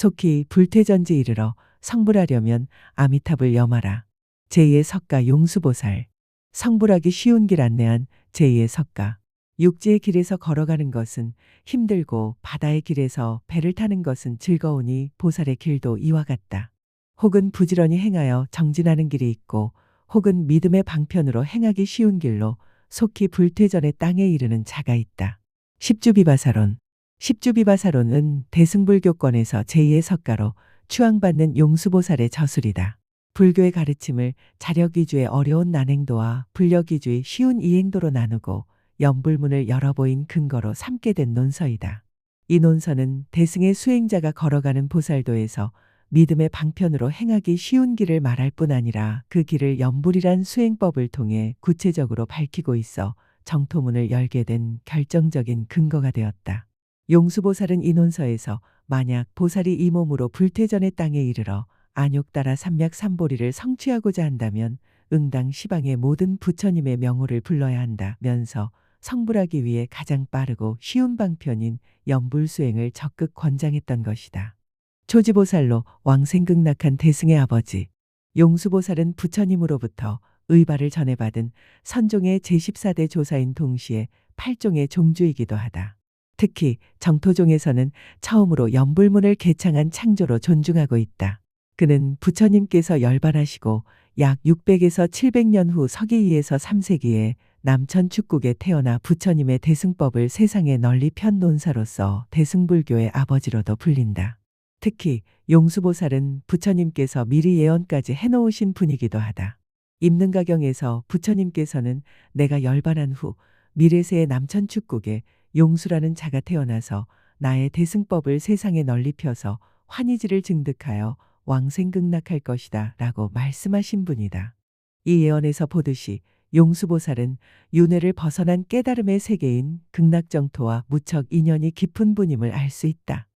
속히 불퇴전지 이르러 성불하려면 아미탑을 염하라. 제2의 석가 용수보살. 성불하기 쉬운 길 안내한 제2의 석가. 육지의 길에서 걸어가는 것은 힘들고 바다의 길에서 배를 타는 것은 즐거우니 보살의 길도 이와 같다. 혹은 부지런히 행하여 정진하는 길이 있고 혹은 믿음의 방편으로 행하기 쉬운 길로 속히 불퇴전의 땅에 이르는 자가 있다. 십주비바사론 십주비바사론은 대승불교권에서 제2의 석가로 추앙받는 용수보살의 저술이다. 불교의 가르침을 자력 위주의 어려운 난행도와 불력 위주의 쉬운 이행도로 나누고 연불문을 열어 보인 근거로 삼게 된 논서이다. 이 논서는 대승의 수행자가 걸어가는 보살도에서 믿음의 방편으로 행하기 쉬운 길을 말할 뿐 아니라 그 길을 연불이란 수행법을 통해 구체적으로 밝히고 있어 정토문을 열게 된 결정적인 근거가 되었다. 용수보살은 이 논서에서 만약 보살이 이 몸으로 불퇴전의 땅에 이르러 안욕 따라 삼맥 삼보리를 성취하고자 한다면 응당 시방의 모든 부처님의 명호를 불러야 한다면서 성불하기 위해 가장 빠르고 쉬운 방편인 연불수행을 적극 권장했던 것이다. 초지보살로 왕생극락한 대승의 아버지 용수보살은 부처님으로부터 의발을 전해받은 선종의 제14대 조사인 동시에 8종의 종주이기도 하다. 특히 정토종에서는 처음으로 연불문을 개창한 창조로 존중하고 있다. 그는 부처님께서 열반하시고 약 600에서 700년 후 서기 2에서 3세기에 남천 축국에 태어나 부처님의 대승법을 세상에 널리 편 논사로서 대승불교의 아버지로도 불린다. 특히 용수보살은 부처님께서 미리 예언까지 해놓으신 분이기도 하다. 입능가경에서 부처님께서는 내가 열반한 후 미래세의 남천 축국에 용수라는 자가 태어나서 나의 대승법을 세상에 널리 펴서 환희지를 증득하여 왕생극락할 것이다 라고 말씀하신 분이다. 이 예언에서 보듯이 용수보살은 윤회를 벗어난 깨달음의 세계인 극락정토와 무척 인연이 깊은 분임을 알 수 있다.